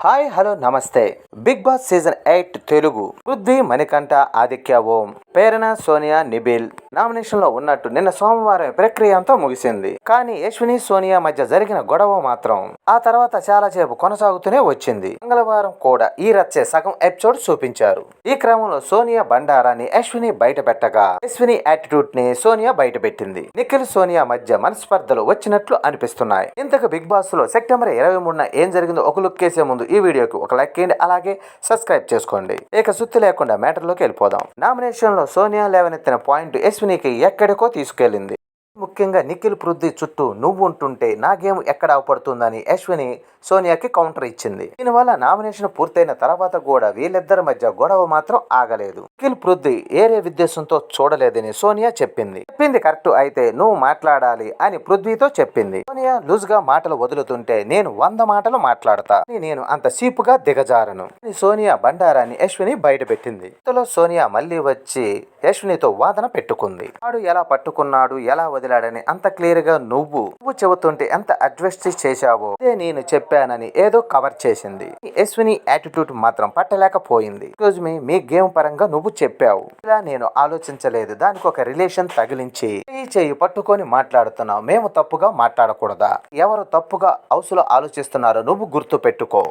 Hi hello నమస్తే. Bigg Boss season eight Telugu. Prithvi Manikanta Aditya Om. Prerana Sonia Nikhil. నామినేషన్లో ఉన్నట్టు నిన్న సోమవారం ప్రక్రియ అంతా ముగిసింది. కానీ యశ్విని సోనియా మధ్య జరిగిన గొడవ మాత్రం ఆ తర్వాత చాలా సేపు కొనసాగుతూనే వచ్చింది. మంగళవారం కూడా ఈ రచ్చే సగం ఎపిసోడ్ చూపించారు. ఈ క్రమంలో సోనియా బండారాన్ని అశ్విని బయట పెట్టగా అశ్విని యాటిట్యూడ్ని సోనియా బయట పెట్టింది. నిఖిల్ సోనియా మధ్య మనస్పర్ధలు వచ్చినట్లు అనిపిస్తున్నాయి. ఇంతకు బిగ్ బాస్లో సెప్టెంబర్ ఇరవై మూడున ఏం జరిగిందో ఒక లుక్ వేసే ముందు ఈ వీడియోకి ఒక లైక్ చేయండి అలాగే సబ్స్క్రైబ్ చేసుకోండి. ఇక సుత్తి లేకుండా మ్యాటర్లోకి వెళ్ళిపోదాం. నామినేషన్లో సోనియా లేవనెత్తిన పాయింట్ యశ్వినికి ఎక్కడికో తీసుకెళ్ళింది. ముఖ్యంగా నిఖిల్ పృథ్వీ చుట్టూ నువ్వు ఉంటుంటే నా గేమ్ ఎక్కడ అవపడుతుందని అశ్విని సోనియాకి కౌంటర్ ఇచ్చింది. దీనివల్ల నామినేషన్ పూర్తయిన తర్వాత కూడా వీళ్ళిద్దరి మధ్య గొడవ మాత్రం ఆగలేదు. నిఖిల్ పృథ్వీ ఏరే ఉద్దేశంతో చూడలేదని సోనియా చెప్పింది. చెప్పింది కరెక్ట్ అయితే నువ్వు మాట్లాడాలి అని పృథ్వీతో చెప్పింది. సోనియా లూజ్గా మాటలు వదులుతుంటే నేను వంద మాటలు మాట్లాడతా. నేను అంత సీపుగా దిగజారను. సోనియా బండారాన్ని అశ్విని బయట పెట్టింది ఇంతలో సోనియా మళ్ళీ వచ్చి యశ్వినితో వాదన పెట్టుకుంది. వాడు ఎలా పట్టుకున్నాడు ఎలా వదిలాడని అంత క్లియర్గా నువ్వు నువ్వు చెబుతుంటే ఎంత అడ్జస్ట్ చేశావో అదే నేను చెప్పానని ఏదో కవర్ చేసింది. యశ్విని యాటిట్యూడ్ మాత్రం పట్టలేకపోయింది. రోజు మీ మీ గేమ్ పరంగా నువ్వు చెప్పావు. ఇలా నేను ఆలోచించలేదు. దానికి ఒక రిలేషన్ తగిలించి చేయి పట్టుకొని మాట్లాడుతున్నావు. మేము తప్పుగా మాట్లాడకూడదా? ఎవరు తప్పుగా హౌస్లో ఆలోచిస్తున్నారో నువ్వు గుర్తు పెట్టుకో.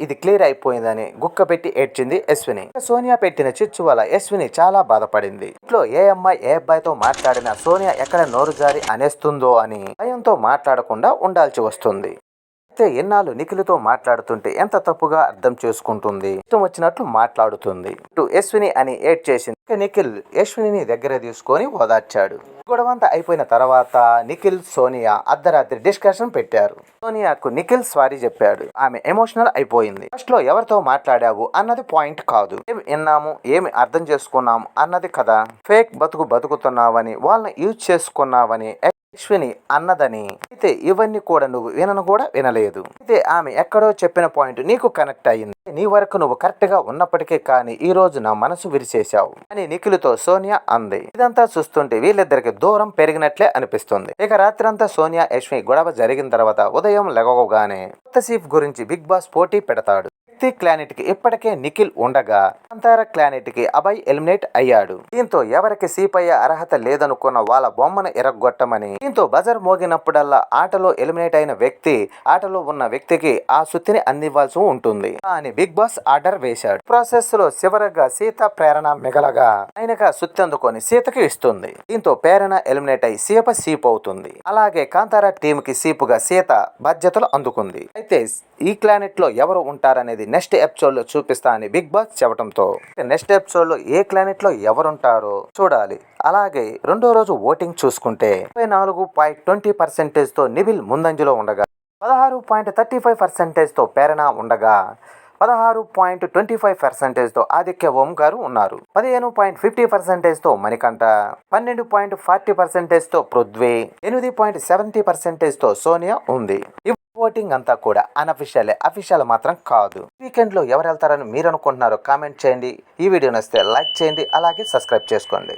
ఇది క్లియర్ అయిపోయిందని గుక్క పెట్టి ఏడ్చింది యశ్విని. సోనియా పెట్టిన చిచ్చు వల్ల యశ్విని చాలా బాధపడింది. ఇంట్లో ఏ అమ్మాయి ఏ అబ్బాయితో మాట్లాడినా సోనియా ఎక్కడ నోరు జారి అనేస్తుందో అని భయంతో మాట్లాడకుండా ఉండాల్సి వస్తుంది. అయితే ఎన్నాళ్ళు నిఖిల్తో మాట్లాడుతుంటే ఎంత తప్పుగా అర్థం చేసుకుంటుంది? ఇష్టం వచ్చినట్లు మాట్లాడుతుంది. ఇటు యశ్విని అని ఏడ్ చేసింది. నిఖిల్ యశ్విని దగ్గర తీసుకొని ఓదార్చాడు. గొడవంతా అయిపోయిన తర్వాత నిఖిల్ సోనియా అర్ధరాత్రి డిస్కషన్ పెట్టారు. సోనియాకు నిఖిల్ సారీ చెప్పాడు. ఆమె ఎమోషనల్ అయిపోయింది. ఫస్ట్లో ఎవరితో మాట్లాడావు అన్నది పాయింట్ కాదు. ఏమి విన్నాము? ఏమి అర్థం చేసుకున్నాము? అన్నది కదా. ఫేక్ బతుకు బతుకుతున్నావని వాళ్ళని యూజ్ చేసుకున్నావని అశ్విని అన్నదని అయితే ఇవన్నీ కూడా నువ్వు వినను కూడా వినలేదు. అయితే ఆమె ఎక్కడో చెప్పిన పాయింట్ నీకు కనెక్ట్ అయ్యింది నీ వరకు నువ్వు కరెక్ట్గా ఉన్నప్పటికీ కానీ ఈ రోజు నా మనసు విరిచేశావు అని నిఖిల్తో సోనియా అంది. ఇదంతా చూస్తుంటే వీళ్ళిద్దరికి దూరం పెరిగినట్లే అనిపిస్తుంది. ఇక రాత్రంతా సోనియా యశ్వి గొడవ జరిగిన తర్వాత ఉదయం లెగవగానే కొత్త సీఫ్ గురించి బిగ్ బాస్ పోటీ పెడతాడు. శక్తి క్లానెట్కి ఇప్పటికే నిఖిల్ ఉండగా అంతార క్లానెట్కి అభయ్ ఎలిమినేట్ అయ్యాడు. దీంతో ఎవరికి సీప్ అయ్యే అర్హత లేదనుకున్న వాళ్ళ బొమ్మను ఎరగొట్టమని దీంతో బజర్ మోగినప్పుడల్లా ఆటలో ఎలిమినేట్ అయిన వ్యక్తి ఆటలో ఉన్న వ్యక్తికి ఆ సుత్తిని అందివ్వాల్సి ఉంటుంది. అని బిగ్ బాస్ ఆర్డర్ వేశాడు. ప్రాసెస్లో చివరగా సీత ప్రేరణ మిగలగా ఆయనగా సుత్తి అందుకొని సీతకి ఇస్తుంది. దీంతో ప్రేరణ ఎలిమినేట్ అయి సీప సీప్ అవుతుంది. అలాగే కాంతారా టీమ్కి సీపుగా సీత బాధ్యతలు అందుకుంది. అయితే ఈ క్లానెట్లో ఎవరు ఉంటారనేది నెక్స్ట్ ఎపిసోడ్లో చూపిస్తా అని బిగ్ బాస్ చెప్పడంతో నెక్స్ట్ ఎపిసోడ్లో ఏ క్లానెట్లో ఎవరుంటారో చూడాలి. అలాగే రెండో రోజు ఓటింగ్ చూసుకుంటే ముప్పై నాలుగు పాయింట్ ట్వంటీ పర్సెంటేజ్తో నివిల్ ముందంజలో ఉండగా పదహారు పాయింట్ థర్టీ ఫైవ్ పర్సెంటేజ్తో ప్రేరణ ఉండగా పదహారు పాయింట్ ట్వంటీ ఫైవ్ పర్సెంటేజ్తో ఆదిత్య ఓం గారు ఉన్నారు. పదిహేను పాయింట్ ఫిఫ్టీ పర్సెంటేజ్తో మణికంఠ పన్నెండు పాయింట్ ఫార్టీ పర్సెంటేజ్తో పృథ్వీ ఎనిమిది పాయింట్ సెవెంటీ పర్సెంటేజ్తో సోనియా ఉంది. ఓటింగ్ అంతా కూడా అనఫిషియల్ అఫీషియల్ మాత్రం కాదు. వీకెండ్లో ఎవరు వెళ్తారని మీరు అనుకుంటున్నారో కామెంట్ చేయండి. ఈ వీడియో నచ్చితే లైక్ చేయండి. అలాగే సబ్స్క్రైబ్ చేసుకోండి.